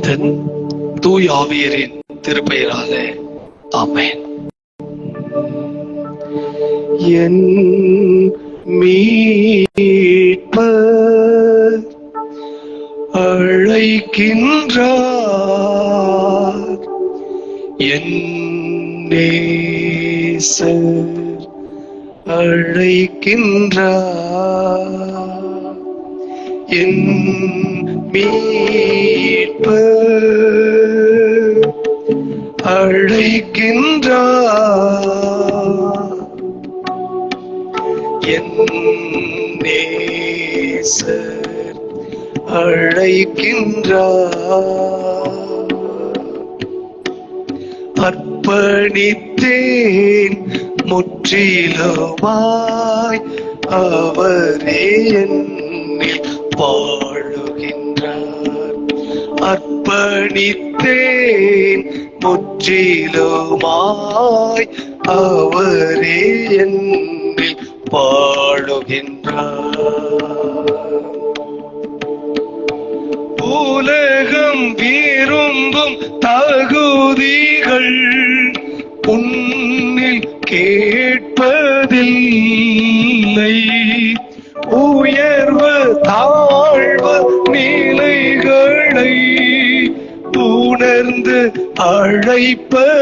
தன் தூய் ஆவியரின் திருப்பெயராலே. ஆமென். என் மீட்ப அழைக்கின்றார். என் அழைக்கின்றார். என் மீட்பர் அழைக்கின்றார். என் நேசர் அழைக்கின்றார் அர்ப்பணித்தேன் முற்றிலுமாய் அவரே என்னில் வாழுகின்றார் அர்ப்பணித்தேன் முற்றிலுமாய் அவரே என்னில் பாடுகின்றார். உலகம் விரும்பும் தகுதிகள் உன்னில் கேட்பதில்லை. உயர்வு தாழ்வு அழைப்பதில்லை.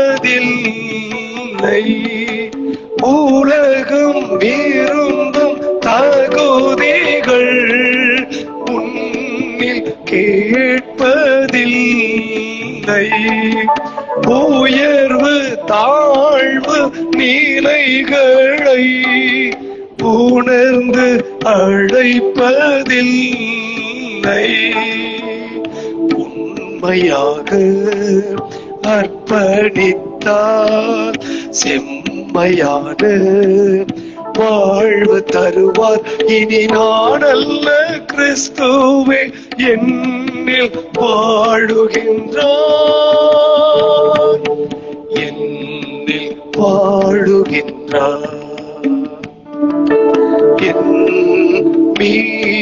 செம்மையான வாழ்வு தருவார். இனி நான் அல்ல கிறிஸ்துவே என்னில் வாழுகின்றார். என்னில் வாழுகின்றார். என் மீட்பர்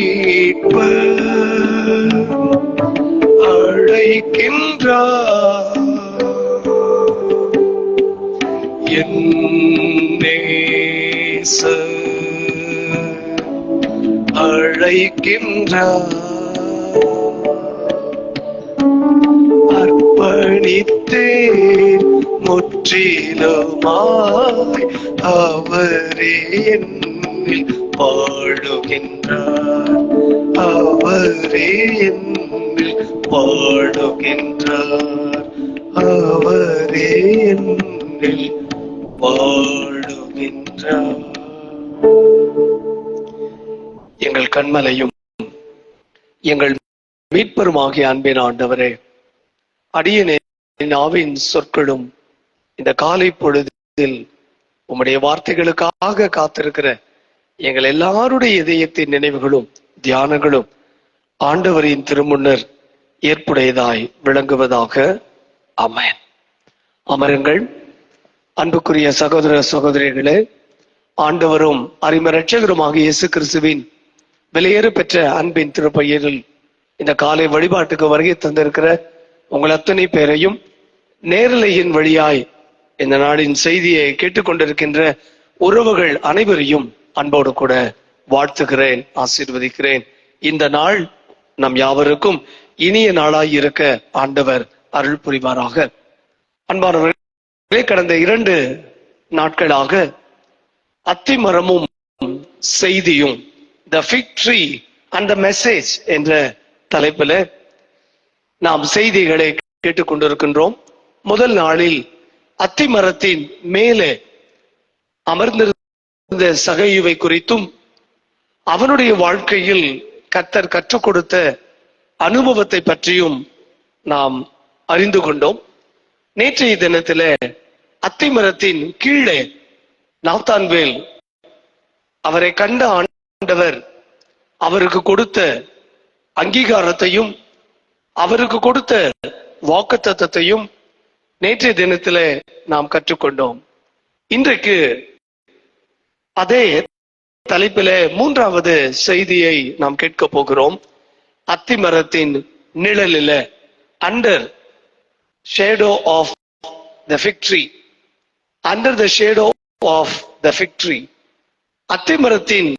அழைக்கின்றார். நேசர் அழைக்கின்றார். அர்ப்பணித்தேன். முற்றிலுமாய் அவரே என்னில் வாழுகின்றார் அவரே என்னில் வாழுகின்றார் அவரே என்னில் வாழுகின்றார் எங்கள் கண்மலையும் எங்கள் மீட்பருமாகிய அன்பின் ஆண்டவரே அடியனே ஆவின் சொற்களும் இந்த காலை பொழுதில் உம்முடைய வார்த்தைகளுக்காக காத்திருக்கிற எங்கள் எல்லாருடைய இதயத்தின் நினைவுகளும் தியானங்களும் ஆண்டவரின் திருமுன்னர் ஏற்புடையதாய் விளங்குவதாக. அமேன் அமருங்கள். அன்புக்குரிய சகோதர சகோதரிகளே ஆண்டவரும் அரிம ரட்சகருமாக இயேசு கிறிஸ்துவின் வெளியேறு பெற்ற அன்பின் திருப்பையனில் இந்த காலை வழிபாட்டுக்கு வருகை தந்திருக்கிற உங்கள் அத்தனை பேரையும் நேரலையின் வழியாய் இந்த நாடின் செய்தியை கேட்டுக்கொண்டிருக்கின்ற உறவுகள் அனைவரையும் அன்போடு கூட வாழ்த்துகிறேன் ஆசீர்வதிக்கிறேன். இந்த நாள் நம் யாவருக்கும் இனிய நாளாய் இருக்க ஆண்டவர் அருள் புரிவாராக. அன்பானவர்களே கடந்த இரண்டு நாட்களாக அத்திமரமும் செய்தியும். The fig tree and the message என்ற தலைப்பில் நாம் செய்திகளை கேட்டுக்கொண்டிருக்கின்றோம் முதல் நாளில் அத்திமரத்தின் மேலே அமர்ந்திருந்த சகையுவை குறித்தும் அவனுடைய வாழ்க்கையில் கத்தர் கற்றுக் கொடுத்த அனுபவத்தை பற்றியும் நாம் அறிந்து கொண்டோம். நேற்றைய தினத்தில அத்திமரத்தின் கீழே நாத்தான்வேல் அவரை கண்ட ஆண்டவர் அவருக்கு கொடுத்த அங்கீகாரத்தையும் அவருக்கு கொடுத்த வாக்குத்தையும் நேற்றைய தினத்தில் நாம் கற்றுக்கொண்டோம். இன்றைக்கு அதே தலைப்பில மூன்றாவது செய்தியை நாம் கேட்க போகிறோம். அத்திமரத்தின் நிழலில under shadow of the fig tree under the shadow of the fig tree அத்திமரத்தின்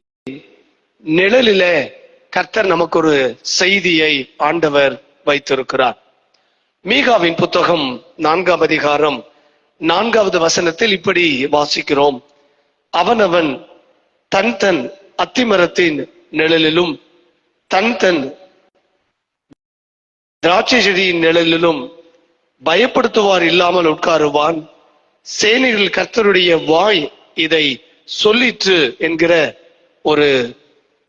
நிழலிலே கர்த்தர் நமக்கு ஒரு செய்தியை ஆண்டவர் வைத்திருக்கிறார். மீகாவின் புத்தகம் நான்காம் அதிகாரம் நான்காவது வசனத்தில் இப்படி வாசிக்கிறோம். அவனவன் தன் தன் அத்திமரத்தின் நிழலிலும் தன் தன் திராட்சை செடியின் நிழலிலும் பயப்படுத்துவார் இல்லாமல் உட்காருவான். சேனைகள் கர்த்தருடைய வாய் இதை சொல்லிற்று என்கிற ஒரு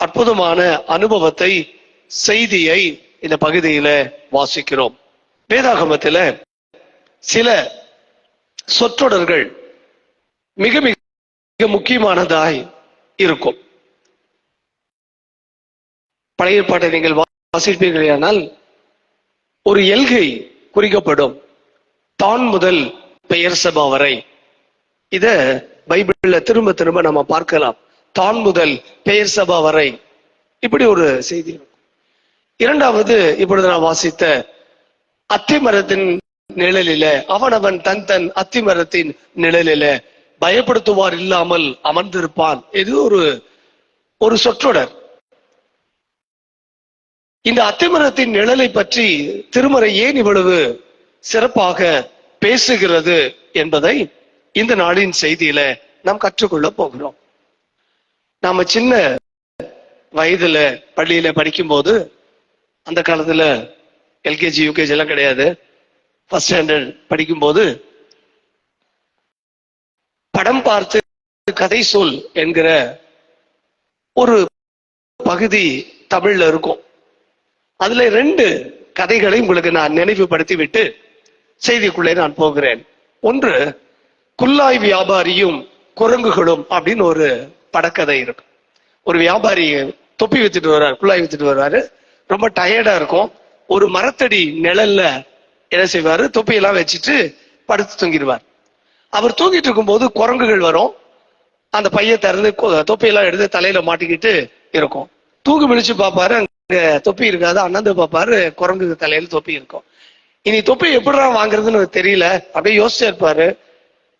அற்புதமான அனுபவத்தை செய்தியை இந்த பகுதியில வாசிக்கிறோம். வேதாகமத்தில சில சொற்றொடர்கள் மிக மிக முக்கியமானதாய் இருக்கும். பழைய பாட்டை நீங்கள் வாசிப்பீர்களானால் ஒரு எல்கை குறிக்கப்படும். தான் முதல் பெயர் சபா வரை. இத பைபிள்ல திரும்ப திரும்ப நம்ம பார்க்கலாம். தான் முதல் பெயர் சபா வரை. இப்படி ஒரு செய்தி இருக்கும். இரண்டாவது இப்பொழுது நான் வாசித்த அத்திமரத்தின் நிழலில அவனவன் தன் தன் அத்திமரத்தின் நிழலில பயப்படுத்துவார் இல்லாமல் அமர்ந்திருப்பான். இது ஒரு ஒரு சொற்றொடர். இந்த அத்திமரத்தின் நிழலை பற்றி திருமறை ஏன் இவ்வளவு சிறப்பாக பேசுகிறது என்பதை இந்த நாளின் செய்தியில நாம் கற்றுக்கொள்ள போகிறோம். நாம சின்ன வயதுல பள்ளியில படிக்கும்போது அந்த காலத்துல எல்கேஜி யூகேஜி எல்லாம் கிடையாது. ஃபர்ஸ்ட் ஸ்டாண்டர்ட் படிக்கும்போது படம் பார்த்து கதை சொல் என்கிற ஒரு பகுதி தமிழ்ல இருக்கும். அதுல ரெண்டு கதைகளை உங்களுக்கு நான் நினைவுபடுத்தி விட்டு செய்திக்குள்ளே நான் போகிறேன். ஒன்று குல்லாய் வியாபாரியும் குரங்குகளும் அப்படின்னு ஒரு படக்கதை இருக்கு. ஒரு வியாபாரி தொப்பி வித்துட்டு வர்றாரு குல்லாய் வித்துட்டு வருவாரு. ரொம்ப டயர்டா இருக்கும். ஒரு மரத்தடி நிழல்ல என்ன செய்வாரு? தொப்பியெல்லாம் வச்சுட்டு படுத்து தூங்கிடுவார். அவர் தூங்கிட்டு இருக்கும்போது குரங்குகள் வரும். அந்த பைய திறந்து கொ- தொப்பியெல்லாம் எடுத்து தலையில மாட்டிக்கிட்டு இருக்கும். தூக்கு விழிச்சு பார்ப்பாரு அங்க தொப்பி இருக்காது. அண்ணாந்து பார்ப்பாரு குரங்கு தலையில தொப்பி இருக்கும். இனி தொப்பி எப்படிடா வாங்குறதுன்னு தெரியல. அப்படியே யோசிச்சே இருப்பாரு.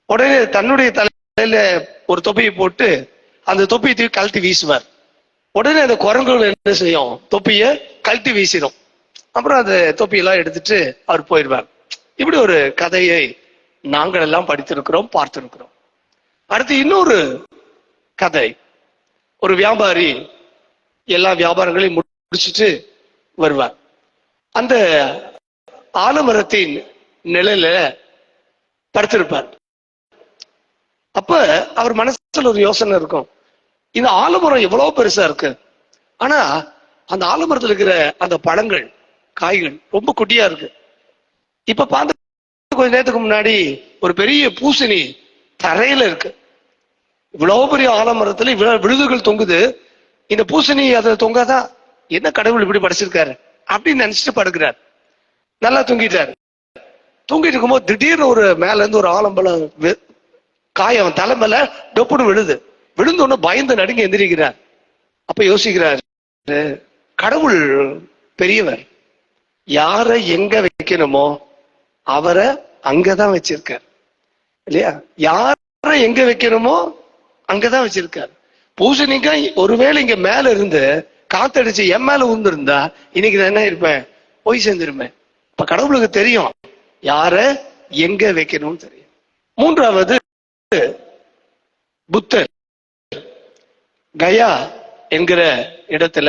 உடனே தன்னுடைய தலையில ஒரு தொப்பியை போட்டு அந்த தொப்பியை தூக்கி கழட்டி வீசுவார். உடனே அந்த குரங்குகள் என்ன செய்யும்? தொப்பிய கழட்டி வீசிடும். அப்புறம் அந்த தொப்பியெல்லாம் எடுத்துட்டு அவர் போயிடுவார். இப்படி ஒரு கதையை நாங்கள் எல்லாம் படித்திருக்கிறோம் பார்த்திருக்கிறோம். அடுத்து இன்னொரு கதை. ஒரு வியாபாரி எல்லா வியாபாரங்களையும் முடிச்சிட்டு வருவார். அந்த ஆலமரத்தின் நிழல படுத்திருப்பார். அப்ப அவர் மனசுல ஒரு யோசனை இருக்கும். இந்த ஆலமரம் எவ்வளவு பெருசா இருக்கு? ஆனா அந்த ஆலமரத்துல இருக்கிற அந்த பழங்கள் காய்கள் ரொம்ப குட்டியா இருக்கு. இப்ப பார்த்து கொஞ்ச நேரத்துக்கு முன்னாடி ஒரு பெரிய பூசணி தரையில இருக்கு. இவ்வளவு பெரிய ஆலமரத்துல இவ்வளவு விழுதுகள் தொங்குது. இந்த பூசணி அதுல தொங்காதான் என்ன கடவுள் இப்படி படைச்சிருக்காரு? அப்படின்னு நினைச்சிட்டு படுக்கிறார். நல்லா தூங்கிட்டாரு. தூங்கிட்டு இருக்கும்போது திடீர்னு ஒரு மேல இருந்து ஒரு ஆலம்பலம் வி- தலைமையில தலை டொப்புன்னு விழுது. விழுந்த உடனே பயந்து நடுங்கி எந்திரிக்கிறார். அப்ப யோசிக்கிறார் கடவுள் பெரியவர் யாரை எங்க வைக்கணுமோ அவரை அங்கதான் வச்சிருக்கார். இல்லையா? யாரை எங்க வைக்கணுமோ அங்கதான் வச்சிருக்கார். பூசணிக்காய் ஒருவேளை இங்க மேல இருந்து காத்தடிச்சு என் மேல உந்திருந்தா இன்னைக்கு நான் என்ன இருப்பேன்? போய் சேர்ந்துருமே இப்ப கடவுளுக்கு தெரியும். யார எங்க வைக்கணும்னு தெரியும். மூன்றாவது புத்தர். கயா என்கிற இடத்துல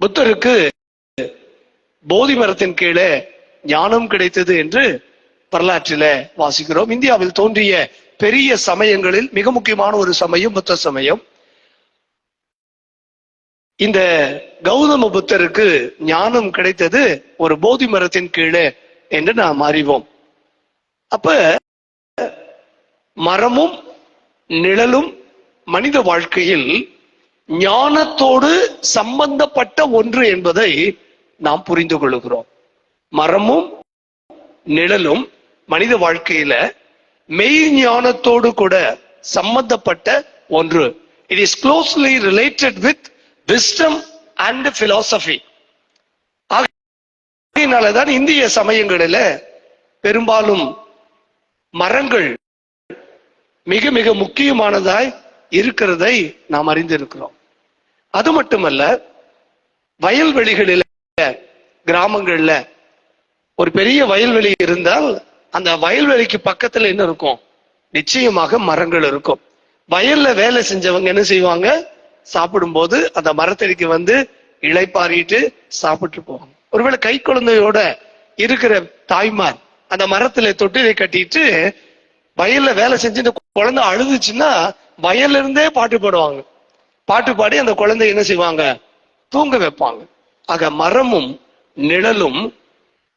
புத்தருக்கு போதி மரத்தின் கீழே ஞானம் கிடைத்தது என்று வரலாற்றில வாசிக்கிறோம். இந்தியாவில் தோன்றிய பெரிய சமயங்களில் மிக முக்கியமான ஒரு சமயம் புத்த சமயம். இந்த கௌதம புத்தருக்கு ஞானம் கிடைத்தது ஒரு போதி மரத்தின் கீழே என்று நாம் அறிவோம். அப்ப மரமும் நிழலும் மனித வாழ்க்கையில் ஞானத்தோடு சம்பந்தப்பட்ட ஒன்று என்பதை நாம் புரிந்து கொள்கிறோம். மரமும் நிழலும் மனித வாழ்க்கையில மெய் ஞானத்தோடு கூட சம்பந்தப்பட்ட ஒன்று. It is closely related with wisdom and philosophy ஆகையினாலதான் இந்திய சமயங்களில பெரும்பாலும் மரங்கள் மிக மிக முக்கியமானதாய் இருக்கிறதை நாம் அறிந்திருக்கிறோம். அது மட்டுமல்ல வயல்வெளிகளில் கிராமங்கள்ல ஒரு பெரிய வயல்வெளி இருந்தால் அந்த வயல்வெளிக்கு பக்கத்துல என்ன இருக்கும்? நிச்சயமாக மரங்கள் இருக்கும். வயல்ல வேலை செஞ்சவங்க என்ன செய்வாங்க? சாப்பிடும்போது அந்த மரத்தடிக்கு வந்து இளைப்பாரிட்டு சாப்பிட்டு போவாங்க ஒருவேளை கை குழந்தையோட இருக்கிற தாய்மார் அந்த மரத்துல தொட்டிலை கட்டிட்டு வயல்ல வேலை செஞ்சு இந்த குழந்தை அழுதுச்சுன்னா வயல்ல இருந்தே பாட்டு பாடுவாங்க. பாட்டு பாடி அந்த குழந்தை என்ன செய்வாங்க? தூங்க வைப்பாங்க. ஆக மரமும் நிழலும்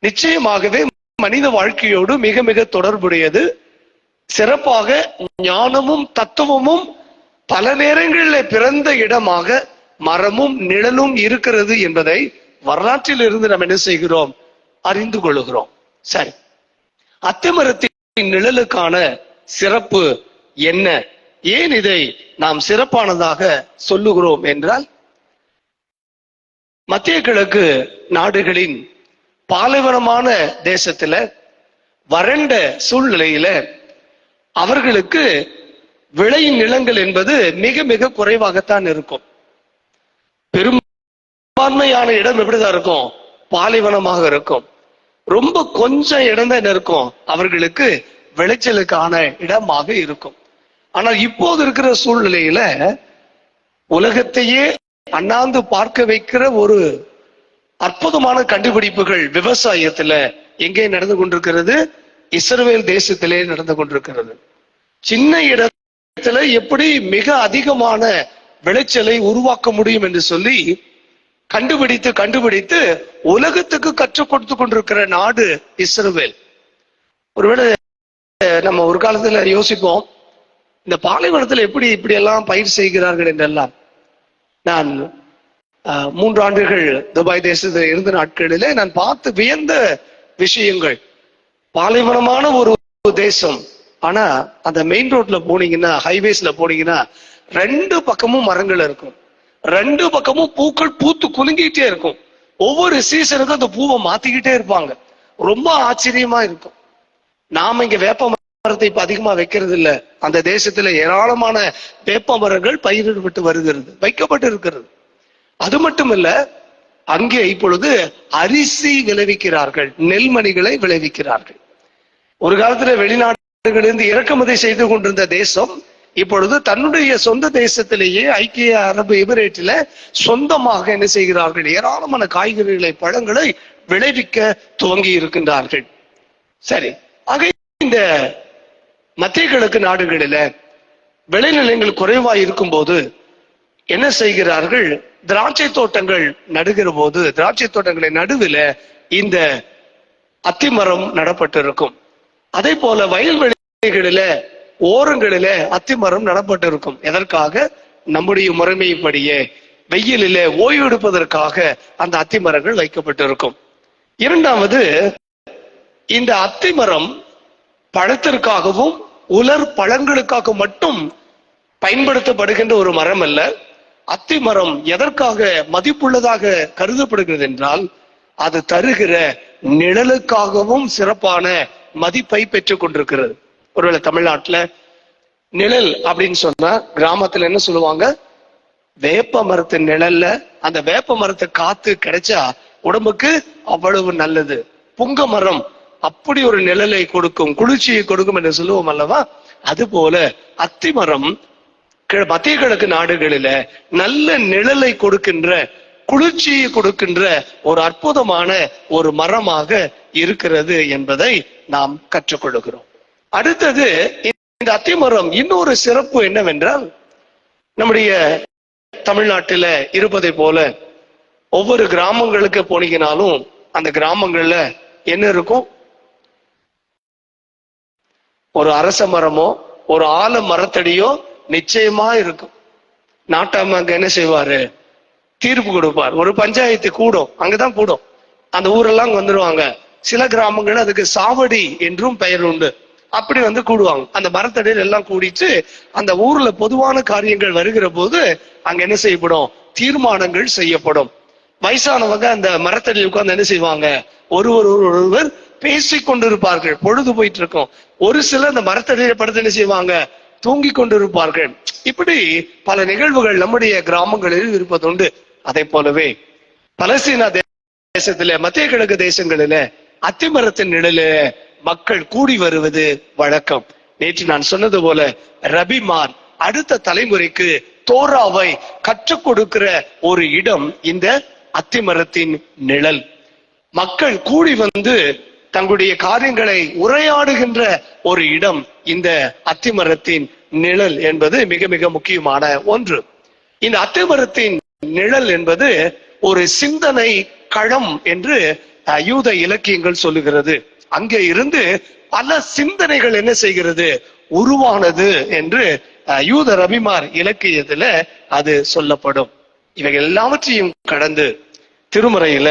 நிச்சயமாகவே மனித வாழ்க்கையோடு மிக மிக தொடர்புடையது. சிறப்பாக ஞானமும் தத்துவமும் பல நேரங்களில் பிறந்த இடமாக மரமும் நிழலும் இருக்கிறது என்பதை வரலாற்றில் இருந்து நாம் என்ன செய்கிறோம்? அறிந்து கொள்ளுகிறோம் சரி. அத்திமரத்தின் நிழலுக்கான சிறப்பு என்ன? ஏன் இதை நாம் சிறப்பானதாக சொல்லுகிறோம் என்றால் மத்திய கிழக்கு நாடுகளின் பாலைவனமான தேசத்துல வறண்ட சூழ்நிலையில அவர்களுக்கு விளையும் நிலங்கள் என்பது மிக மிக குறைவாகத்தான் இருக்கும். பெரும்பான்மையான இடம் எப்படிதான் இருக்கும்? பாலைவனமாக இருக்கும். ரொம்ப கொஞ்சம் இடம் தான் இருக்கும். அவர்களுக்கு விளைச்சலுக்கான இடமாக இருக்கும். ஆனால் இப்போது இருக்கிற சூழ்நிலையில உலகத்தையே அண்ணாந்து பார்க்க வைக்கிற ஒரு அற்புதமான கண்டுபிடிப்புகள் விவசாயத்துல எங்கே நடந்து கொண்டிருக்கிறது? இஸ்ரவேல் தேசத்திலே நடந்து கொண்டிருக்கிறது. சின்ன இடம் எப்படி மிக அதிகமான விளைச்சலை உருவாக்க முடியும் என்று சொல்லி கண்டுபிடித்து கண்டுபிடித்து உலகத்துக்கு கற்றுக் கொடுத்து கொண்டிருக்கிற நாடு இஸ்ரோவேல். ஒருவேளை நம்ம ஒரு காலத்துல யோசிப்போம் இந்த பாலைவனத்துல எப்படி இப்படி எல்லாம் பயிர் செய்கிறார்கள் என்றெல்லாம். நான் மூன்று ஆண்டுகள் துபாய் தேசத்தில் இருந்த நாட்களிலே நான் பார்த்து வியந்த விஷயங்கள். பாலைவனமான ஒரு தேசம். ஆனா அந்த மெயின் ரோட்ல போனீங்கன்னா ஹைவேஸ்ல போனீங்கன்னா ரெண்டு பக்கமும் மரங்கள் இருக்கும். ரெண்டு பக்கமும் பூக்கள் பூத்து குலுங்கிட்டே இருக்கும். ஒவ்வொரு சீசனுக்கும் அந்த பூவை மாத்திக்கிட்டே இருப்பாங்க. ரொம்ப ஆச்சரியமா இருக்கும். நாம இங்க வேப்ப மரத்தை இப்ப அதிகமா வைக்கிறது இல்ல. அந்த தேசத்துல ஏராளமான வேப்ப மரங்கள் பயிரிடப்பட்டு வருகிறது வைக்கப்பட்டு இருக்கிறது. அது மட்டும் இல்ல அங்கே இப்பொழுது அரிசி விளைவிக்கிறார்கள் நெல்மணிகளை விளைவிக்கிறார்கள். ஒரு காலத்துல இருந்து இறக்குமதி செய்து கொண்டிருந்த தேசம் இப்பொழுது தன்னுடைய சொந்த தேசத்திலேயே ஐக்கிய அரபு எமிரேட்டில சொந்தமாக என்ன செய்கிறார்கள்? ஏராளமான காய்கறிகளை பழங்களை விளைவிக்க துவங்கி இருக்கின்றார்கள். சரி ஆக இந்த மத்திய கிழக்கு நாடுகளில விளைநிலங்கள் குறைவாய் இருக்கும்போது என்ன செய்கிறார்கள்? திராட்சை தோட்டங்கள் நடுகிற போது திராட்சை தோட்டங்களை நடுவில் இந்த அத்திமரம் நடப்பட்டிருக்கும். அதே போல வயல்வெளி வயல்வெளிகளில ஓரங்களில அத்திமரம் நடப்பட்டிருக்கும். எதற்காக? நம்முடைய முறைமைப்படியே வெயிலில ஓய்வெடுப்பதற்காக அந்த அத்திமரங்கள் வைக்கப்பட்டிருக்கும். இரண்டாவது இந்த அத்திமரம் பழத்திற்காகவும் உலர் பழங்களுக்காக மட்டும் பயன்படுத்தப்படுகின்ற ஒரு மரம் அல்ல. அத்தி மரம் எதற்காக மதிப்புள்ளதாக கருதப்படுகிறது என்றால் அது தருகிற நிழலுக்காகவும் சிறப்பான மதிப்பை பெற்றுக் கொண்டிருக்கிறது ஒருவேளை தமிழ்நாட்டுல நிழல் அப்படின்னு சொன்னா கிராமத்துல என்ன சொல்லுவாங்க? வேப்ப மரத்து நிழல்ல அந்த வேப்ப மரத்தை காத்து கிடைச்சா உடம்புக்கு அவ்வளவு நல்லது. புங்க மரம் அப்படி ஒரு நிழலை கொடுக்கும் குளிர்ச்சியை கொடுக்கும் என்று சொல்லுவோம் அல்லவா? அது போல அத்தி மரம் கி- மத்திய கிழக்கு நாடுகளில நல்ல நிழலை கொடுக்கின்ற குளிர்ச்சியை கொடுக்கின்ற ஒரு அற்புதமான ஒரு மரமாக இருக்கிறது என்பதை நாம் கற்றுக்கொள்கிறோம். அடுத்தது இந்த அத்திமரம் இன்னொரு சிறப்பு என்னவென்றால் நம்முடைய தமிழ்நாட்டில இருப்பதை போல ஒவ்வொரு கிராமங்களுக்கு போனீங்கனாலும் அந்த கிராமங்கள்ல என்ன இருக்கும்? ஒரு அரச மரமோ ஒரு ஆல மரத்தடியோ நிச்சயமா இருக்கும். நாட்டாம அங்க என்ன செய்வாரு? தீர்ப்பு கொடுப்பார். ஒரு பஞ்சாயத்து கூடும். அங்கதான் கூடும். அந்த ஊரெல்லாம் வந்துருவாங்க. சில கிராமங்கள் அதுக்கு சாவடி என்றும் பெயர் உண்டு. அப்படி வந்து கூடுவாங்க. அந்த மரத்தடியில் எல்லாம் கூடிட்டு அந்த ஊர்ல பொதுவான காரியங்கள் வருகிற போது அங்க என்ன செய்யப்படும்? தீர்மானங்கள் செய்யப்படும். வயசானவங்க அந்த மரத்தடியில் உட்கார்ந்து என்ன செய்வாங்க? ஒருவர் ஒருவர் பேசிக் கொண்டிருப்பார்கள். பொழுது போயிட்டு இருக்கும் ஒரு சிலர் அந்த மரத்தடியில படுத்து என்ன செய்வாங்க? தூங்கி கொண்டிருப்பார்கள். இப்படி பல நிகழ்வுகள் நம்முடைய கிராமங்களில் இருப்பதுண்டு. அதை போலவே பலஸ்தீனா தேசத்திலே மத்திய கிழக்கு தேசங்களிலே அத்திமரத்தின் நிழலிலே மக்கள் கூடி வருவது வழக்கம். நேற்று நான் சொன்னது போல ரபிமான் அடுத்த தலைமுறைக்கு தோராவை கற்றுக் கொடுக்கிற ஒரு இடம் இந்த அத்திமரத்தின் நிழல். மக்கள் கூடி வந்து தங்களுடைய காரியங்களை உரையாடுகின்ற ஒரு இடம் இந்த அத்திமரத்தின் நிழல் என்பது மிக மிக முக்கியமான ஒன்று. இந்த அத்திமரத்தின் நிழல் என்பது ஒரு சிந்தனை களம் என்று யூத இலக்கியங்கள் சொல்லுகிறது. அங்கே இருந்து பல சிந்தனைகள் என்ன செய்கிறது? உருவானது என்று யூத ரபிமார் இலக்கியத்துல அது சொல்லப்படும். இவைகள் எல்லாவற்றையும் கடந்து திருமறையில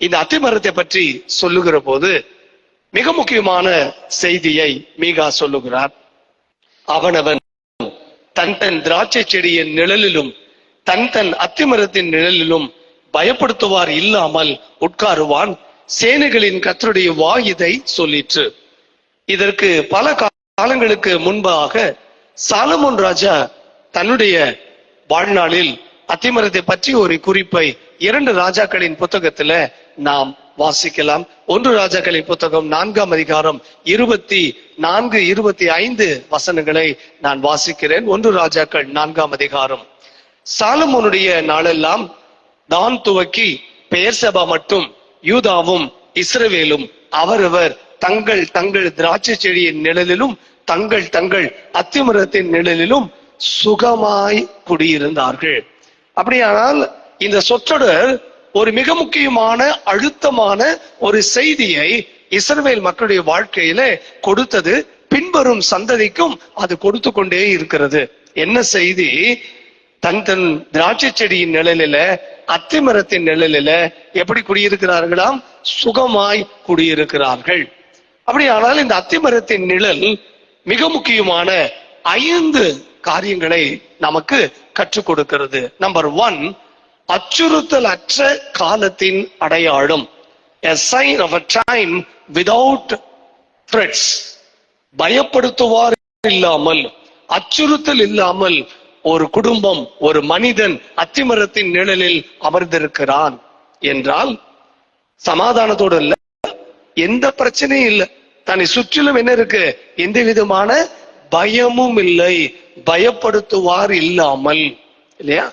இந்த அத்திமரத்தை பற்றி சொல்லுகிற போது மிக முக்கியமான செய்தியை மீகா சொல்லுகிறார். அவனவன் தன் தன் திராட்சை செடியின் நிழலிலும் தன் தன் அத்திமரத்தின் நிழலிலும் பயப்படுத்துவார் இல்லாமல் உட்காருவான். சேனைகளின் கத்தருடைய வாய் சொல்லிற்று. இதற்கு பல காலங்களுக்கு முன்பாக சாலமோன் ராஜா தன்னுடைய வாழ்நாளில் அத்திமரத்தை பற்றி ஒரு குறிப்பை இரண்டு ராஜாக்களின் புத்தகத்துல நாம் வாசிக்கலாம். ஒன்று ராஜாக்களின் புத்தகம் நான்காம் அதிகாரம் இருபத்தி நான்கு இருபத்தி ஐந்து வசனங்களை நான் வாசிக்கிறேன். ஒன்று ராஜாக்கள் நான்காம் அதிகாரம். சாலமோனுடைய நாளெல்லாம் தான் துவக்கி பெயர்சபா மட்டும் யூதாவும் இஸ்ரவேலும் அவரவர் தங்கள் தங்கள் திராட்சை செடியின் நிழலிலும் தங்கள் தங்கள் அத்திமரத்தின் நிழலிலும் சுகமாய் குடியிருந்தார்கள். அப்படியானால் இந்த சொற்றொடர் ஒரு மிக முக்கியமான அழுத்தமான ஒரு செய்தியை இஸ்ரவேல் மக்களுடைய வாழ்க்கையில கொடுத்தது பின்வரும் சந்ததிக்கும் அது கொடுத்து கொண்டே இருக்கிறது. என்ன செய்தி? தன் தன் திராட்சை செடியின் நிழலில அத்திமரத்தின் நிழலில எப்படி குடியிருக்கிறார்களாம்? சுகமாய் குடியிருக்கிறார்கள். அப்படியானால் இந்த அத்திமரத்தின் நிழல் மிக முக்கியமான ஐந்து காரியங்களை நமக்கு கற்றுக் கொடுக்கிறது. நம்பர் ஒன் அச்சுறுத்தல் அற்ற காலத்தின் அடையாளம். A sign of a time without threats. பயப்படுத்துவார் இல்லாமல் அச்சுறுத்தல் இல்லாமல் ஒரு குடும்பம் ஒரு மனிதன் அத்திமரத்தின் நிழலில் அமர்ந்திருக்கிறான் என்றால் சமாதானத்தோடு இல்ல எந்த பிரச்சனையும் இல்லை. தன்னை சுற்றிலும் என்ன இருக்கு? எந்த விதமான பயமும் இல்லை. பயப்படுத்துவார் இல்லாமல் இல்லையா?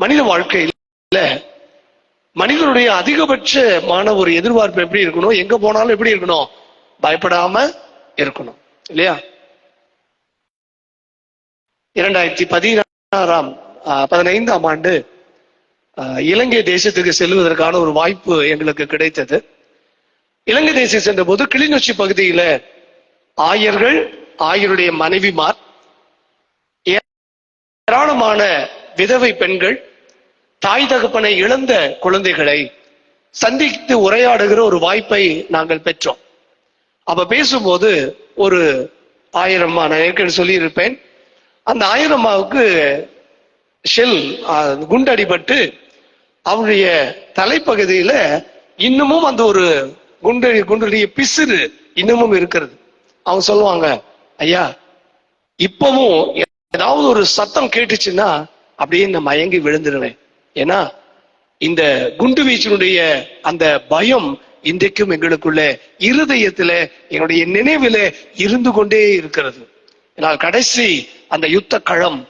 மனித வாழ்க்கையில மனிதனுடைய அதிகபட்சமான ஒரு எதிர்பார்ப்பு எப்படி இருக்கணும்? எங்க போனாலும் எப்படி இருக்கணும்? பயப்படாம இருக்கணும் இல்லையா? இரண்டாயிரத்தி பதினாறாம் பதினைந்தாம் ஆண்டு இலங்கை தேசத்துக்கு செல்வதற்கான ஒரு வாய்ப்பு எங்களுக்கு கிடைத்தது. இலங்கை தேசம் சென்ற போது கிளிநொச்சி பகுதியில ஆயர்கள் ஆயருடைய மனைவிமார் ஏராளமான விதவை பெண்கள் தாய் தகப்பனை இழந்த குழந்தைகளை சந்தித்து உரையாடுகிற ஒரு வாய்ப்பை நாங்கள் பெற்றோம். அப்ப பேசும்போது ஒரு ஆயிரம் நான் ஏற்கனவே சொல்லியிருப்பேன். அந்த ஆயிரம்மாவுக்கு ஷெல் குண்டடிபட்டு அவருடைய தலைப்பகுதியில இன்னமும் அந்த ஒரு குண்டு குண்டுடைய பிசிறு இன்னமும் இருக்கிறது. அவங்க சொல்லுவாங்க ஐயா இப்பவும் ஏதாவது ஒரு சத்தம் கேட்டுச்சுன்னா அப்படியே நான் மயங்கி விழுந்துருவேன். ஏன்னா இந்த குண்டு வீச்சினுடைய அந்த பயம் இன்றைக்கும் எங்களுக்குள்ள இருதயத்துல என்னுடைய நினைவில இருந்து கொண்டே இருக்கிறது. நான் கடைசி அந்த யுத்த களம்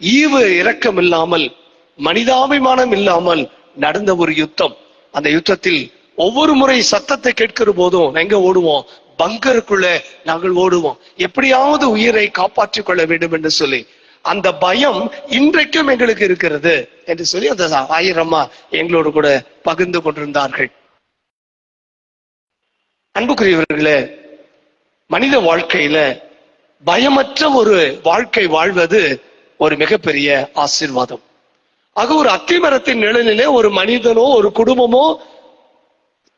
ஈவு இரக்கம் இல்லாமல் மனிதாபிமானம் இல்லாமல் நடந்த ஒரு யுத்தம். அந்த யுத்தத்தில் ஒவ்வொரு முறை சத்தத்தை கேட்கிற போதும் எங்க ஓடுவோம்? பங்கருக்குள்ள நாங்கள் ஓடுவோம். எப்படியாவது உயிரை காப்பாற்றிக் கொள்ள வேண்டும் என்று சொல்லி. அந்த பயம் இன்றைக்கும் எங்களுக்கு இருக்கிறது என்று சொல்லி அந்த ஆயிரம்மா எங்களோடு கூட பகிர்ந்து கொண்டிருந்தார்கள். அன்புக்குரியவர்களே மனித வாழ்க்கையில பயமற்ற ஒரு வாழ்க்கை வாழ்வது ஒரு மிகப்பெரிய ஆசீர்வாதம். ஆக ஒரு அத்திமரத்தின் நிழலிலே ஒரு மனிதனோ ஒரு குடும்பமோ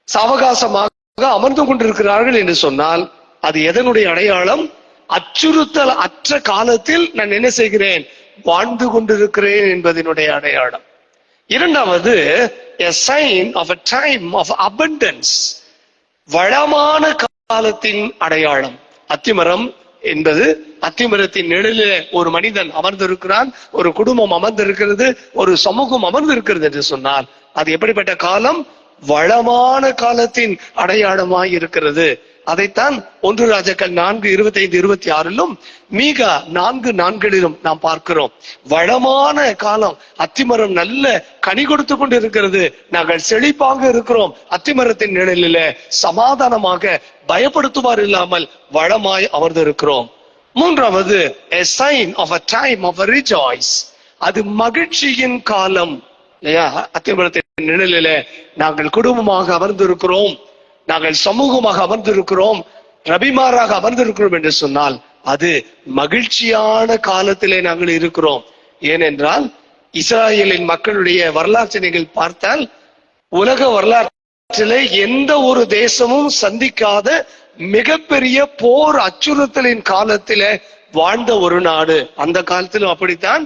சாவகாசமாக அமர்ந்து கொண்டிருக்கிறார்கள் என்று சொன்னால் அது எதனுடைய அடையாளம்? அச்சுறுத்தல் அற்ற காலத்தில் நான் என்ன செய்கிறேன்? வாழ்ந்து கொண்டிருக்கிறேன் என்பதனுடைய அடையாளம். இரண்டாவது a sign of a time of abundance வளமான காலத்தின் அடையாளம். அத்திமரம் என்பது அத்திமரத்தின் நிழலிலே ஒரு மனிதன் அமர்ந்திருக்கிறான் ஒரு குடும்பம் அமர்ந்திருக்கிறது ஒரு சமூகம் அமர்ந்திருக்கிறது என்று சொன்னார் அது எப்படிப்பட்ட காலம்? வளமான காலத்தின் அடையாளமாய் இருக்கிறது. அதைத்தான் ஒன்று ராஜாக்கள் நான்கு இருபத்தி ஐந்து இருபத்தி ஆறிலும் மீக நான்கு நான்களிலும் நாம் பார்க்கிறோம். வளமான காலம் அத்திமரம் நல்ல கனி கொடுத்து கொண்டு இருக்கிறது நாங்கள் செழிப்பாக இருக்கிறோம். அத்திமரத்தின் நிழலில சமாதானமாக பயப்படுத்துவார் இல்லாமல் வளமாய் அமர்ந்திருக்கிறோம். மூன்றாவது a sign of a time அது மகிழ்ச்சியின் காலம். இல்லையா? அத்திமரத்தின் நிழலில நாங்கள் குடும்பமாக அமர்ந்திருக்கிறோம். நாங்கள் சமூகமாக அமர்ந்திருக்கிறோம் ரபிமாராக அமர்ந்திருக்கிறோம் என்று சொன்னால் அது மகிழ்ச்சியான காலத்திலே நாங்கள் இருக்கிறோம். ஏனென்றால் இஸ்ராயலின் மக்களுடைய வரலாற்றை நீங்கள் பார்த்தால் உலக வரலாற்றிலே எந்த ஒரு தேசமும் சந்திக்காத மிகப்பெரிய போர் அச்சுறுத்தலின் காலத்திலே வாழ்ந்த ஒரு நாடு. அந்த காலத்திலும் அப்படித்தான்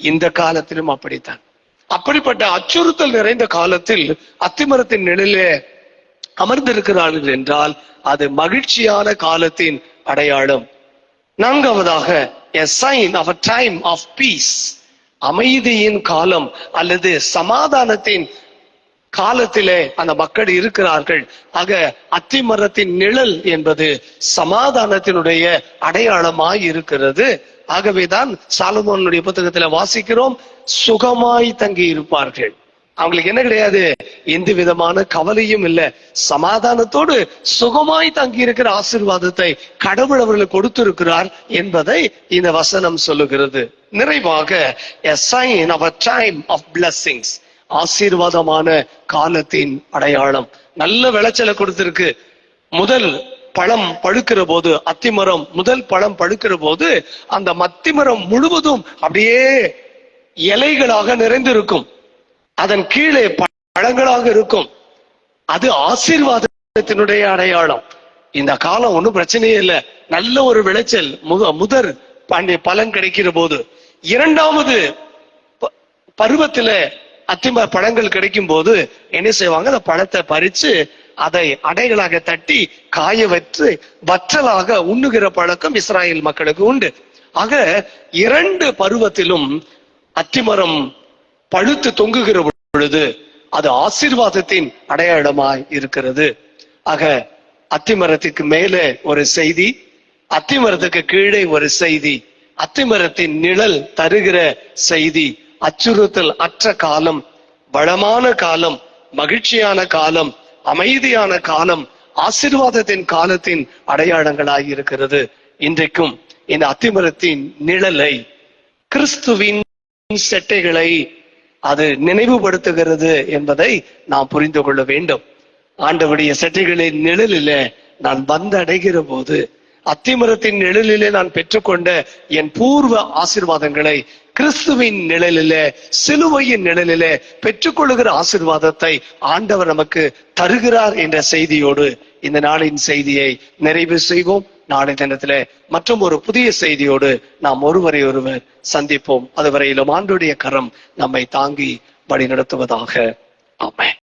இந்த காலத்திலும் அப்படித்தான். அப்படிப்பட்ட அச்சுறுத்தல் நிறைந்த காலத்தில் அத்திமரத்தின் நிழலே அமர்ந்திருக்கிறார்கள் என்றால் அது மகிழ்ச்சியான காலத்தின் அடையாளம். நான்காவதாக a sign of time of peace அமைதியின் காலம் அல்லது சமாதானத்தின் காலத்திலே அந்த மக்கள் இருக்கிறார்கள். ஆக அத்திமரத்தின் நிழல் என்பது சமாதானத்தினுடைய அடையாளமாய் இருக்கிறது. ஆகவேதான் சாலமோனுடைய புத்தகத்துல வாசிக்கிறோம் சுகமாய் தங்கி இருப்பார்கள் அவங்களுக்கு என்ன கிடையாது? எந்த விதமான கவலையும் இல்ல. சமாதானத்தோடு சுகமாய் தங்கி இருக்கிற ஆசிர்வாதத்தை கடவுள் அவர்களுக்கு கொடுத்திருக்கிறார் என்பதை இந்த வசனம் சொல்லுகிறது. நிறைவாக a sign of a time of ஆசீர்வாதமான காலத்தின் அடையாளம். நல்ல விளைச்சலை கொடுத்திருக்கு. முதல் பழம் பழுக்கிற போது அத்திமரம் முதல் பழம் பழுக்கிற போது அந்த மத்திமரம் முழுவதும் அப்படியே இலைகளாக நிறைந்திருக்கும். அதன் கீழே பழங்களாக இருக்கும். அது ஆசீர்வாதத்தினுடைய அடையாளம். இந்த காலம் ஒண்ணும் பிரச்சனையே இல்லை. நல்ல ஒரு விளைச்சல். முத முதற் பண்டைய பலன் கிடைக்கிற போது. இரண்டாவது பருவத்துல அத்திம பழங்கள் கிடைக்கும் போது என்ன செய்வாங்க? அந்த பழத்தை பறிச்சு அதை அடைகளாக தட்டி காய வற்று வற்றலாக உண்ணுகிற பழக்கம் இஸ்ராயல் மக்களுக்கு உண்டு. ஆக இரண்டு பருவத்திலும் அத்திமரம் பழுத்து தொங்குகிற பொழுது அது ஆசீர்வாதத்தின் அடையாளமாய் இருக்கிறது. ஆக அத்திமரத்துக்கு மேலே ஒரு செய்தி அத்திமரத்துக்கு கீழே ஒரு செய்தி அத்திமரத்தின் நிழல் தருகிற செய்தி அச்சுறுத்தல் அற்ற காலம் வளமான காலம் மகிழ்ச்சியான காலம் அமைதியான காலம் ஆசிர்வாதத்தின் காலத்தின் அடையாளங்களாய் இருக்கிறது. இன்றைக்கும் இந்த அத்திமரத்தின் நிழலை கிறிஸ்துவின் செட்டைகளை அது நினைவுபடுத்துகிறது என்பதை நாம் புரிந்து கொள்ள வேண்டும். ஆண்டவுடைய செட்டிகளின் நிழலில நான் வந்தடைகிற போது அத்திமரத்தின் நிழலிலே நான் பெற்றுக்கொண்ட என் பூர்வ ஆசீர்வாதங்களை கிறிஸ்துவின் நிழலிலே சிலுவையின் நிழலிலே பெற்றுக்கொள்ளுகிற ஆசீர்வாதத்தை ஆண்டவர் நமக்கு தருகிறார் என்ற செய்தியோடு இந்த நாளின் செய்தியை நிறைவு செய்வோம். நாளை தினத்திலே மற்றும் ஒரு புதிய செய்தியோடு நாம் ஒருவரை ஒருவர் சந்திப்போம். அதுவரையிலும் ஆண்டுடைய கரம் நம்மை தாங்கி வழி நடத்துவதாக ஆமென்.